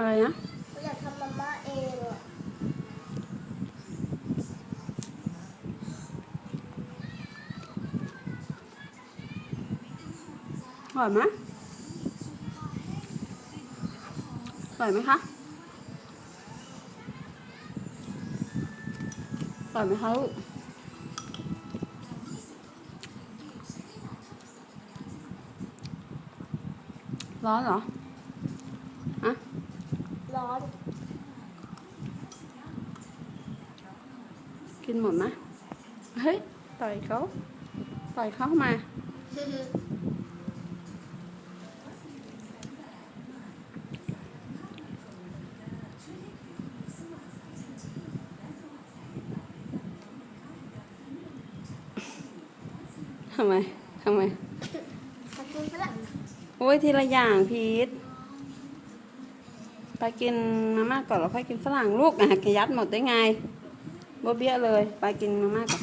อะไรนะอยากทำมาม่าเองอะอร่อยไหมอร่อยไหมคะอร่อยไหมคะลูกร้อนเหรออะ ร้อน กินหมดไหมเฮ้ย ต่อยเขา ต่อยเขามาทำไม ทำไมขอบคุณฝรั่งโอ้ยทีละอย่างพีทไปกินมาม่าก่อนแล้วค่อยกินฝรั่งลูกอะกยัดหมดได้ไง บ่เบี้ยเลย ไปกินมาม่าก่อน